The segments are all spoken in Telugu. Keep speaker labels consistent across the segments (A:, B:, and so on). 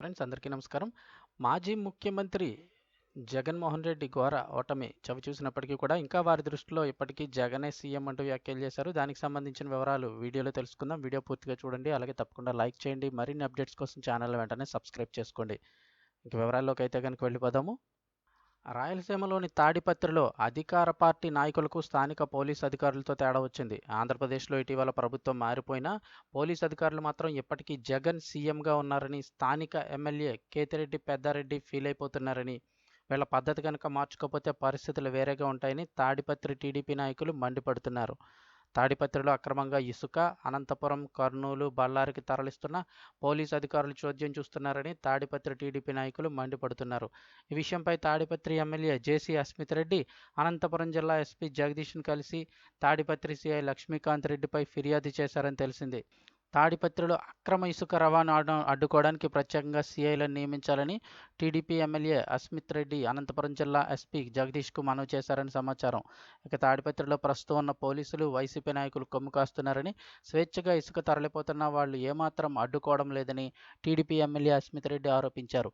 A: ఫ్రెండ్స్ అందరికీ నమస్కారం. మాజీ ముఖ్యమంత్రి జగన్మోహన్ రెడ్డి ఘోర ఓటమి చవి చూసినప్పటికీ కూడా ఇంకా వారి దృష్టిలో ఇప్పటికీ జగనే సీఎం అంటూ వ్యాఖ్యలు చేశారు. దానికి సంబంధించిన వివరాలు వీడియోలో తెలుసుకుందాం. వీడియో పూర్తిగా చూడండి. అలాగే తప్పకుండా లైక్ చేయండి. మరిన్ని అప్డేట్స్ కోసం ఛానల్ వెంటనే సబ్స్క్రైబ్ చేసుకోండి. ఇంక వివరాల్లోకి అయితే కనుక వెళ్ళిపోదాము. రాయలసీమలోని తాడిపత్రిలో అధికార పార్టీ నాయకులకు స్థానిక పోలీస్ అధికారులతో తేడా వచ్చింది. ఆంధ్రప్రదేశ్లో ఇటీవల ప్రభుత్వం మారిపోయినా పోలీస్ అధికారులు మాత్రం ఇప్పటికీ జగన్ సీఎంగా ఉన్నారని స్థానిక ఎమ్మెల్యే కేతిరెడ్డి పెద్దారెడ్డి ఫీల్ అయిపోతున్నారని వీళ్ళ పద్ధతి కనుక మార్చుకోకపోతే పరిస్థితులు వేరేగా ఉంటాయని తాడిపత్రి టీడీపీ నాయకులు మండిపడుతున్నారు. తాడిపత్రిలో అక్రమంగా ఇసుక అనంతపురం కర్నూలు బళ్ళారికి తరలిస్తున్న పోలీసు అధికారులు చోద్యం చూస్తున్నారని తాడిపత్రి టీడీపీ నాయకులు మండిపడుతున్నారు. ఈ విషయంపై తాడిపత్రి ఎమ్మెల్యే జేసీ అస్మిత్ రెడ్డి అనంతపురం జిల్లా ఎస్పీ జగదీష్ను కలిసి తాడిపత్రి సిఐ లక్ష్మీకాంత్ రెడ్డిపై ఫిర్యాదు చేశారని తెలిసింది. తాడిపత్రిలో అక్రమ ఇసుక రవాణా అడ్డుకోవడానికి ప్రత్యేకంగా సీఐలను నియమించాలని టీడీపీ ఎమ్మెల్యే అస్మిత్ రెడ్డి అనంతపురం జిల్లా ఎస్పీ జగదీష్కు మనవి చేశారని సమాచారం. ఇక తాడిపత్రిలో ప్రస్తుతం ఉన్న పోలీసులు వైసీపీ నాయకులు కొమ్ము కాస్తున్నారని స్వేచ్ఛగా ఇసుక తరలిపోతున్న వాళ్ళు ఏమాత్రం అడ్డుకోవడం లేదని టీడీపీ ఎమ్మెల్యే అస్మిత్ రెడ్డి ఆరోపించారు.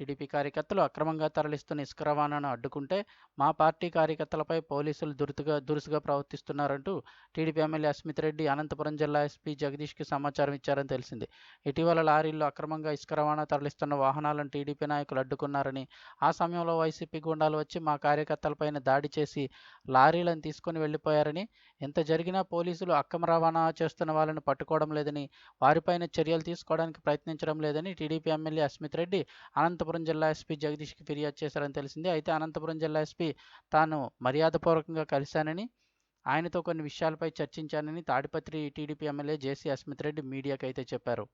A: టీడీపీ కార్యకర్తలు అక్రమంగా తరలిస్తున్న ఇసుక రవాణాను అడ్డుకుంటే మా పార్టీ కార్యకర్తలపై పోలీసులు దురుతుగా దురుసుగా ప్రవర్తిస్తున్నారంటూ టీడీపీ ఎమ్మెల్యే అస్మిత్ రెడ్డి అనంతపురం జిల్లా ఎస్పీ జగదీష్కి సమాచారం ఇచ్చారని తెలిసింది. ఇటీవల లారీల్లో అక్రమంగా ఇసుక రవాణా తరలిస్తున్న వాహనాలను టీడీపీ నాయకులు అడ్డుకున్నారని ఆ సమయంలో వైసీపీ గుండాలు వచ్చి మా కార్యకర్తలపైన దాడి చేసి లారీలను తీసుకొని వెళ్ళిపోయారని ఎంత జరిగినా పోలీసులు అక్రమ రవాణా చేస్తున్న వాళ్ళని పట్టుకోవడం లేదని వారిపైన చర్యలు తీసుకోవడానికి ప్రయత్నించడం లేదని టీడీపీ ఎమ్మెల్యే అస్మిత్ రెడ్డి అనంతపురం జిల్లా ఎస్పీ జగదీష్కి ఫిర్యాదు చేశారని తెలిసింది. అయితే అనంతపురం జిల్లా ఎస్పీ తాను మర్యాదపూర్వకంగా కలిశానని ఆయనతో కొన్ని విషయాలపై చర్చించానని Tadipatri TDP MLA JC Asmith Reddy మీడియాకైతే చెప్పారు.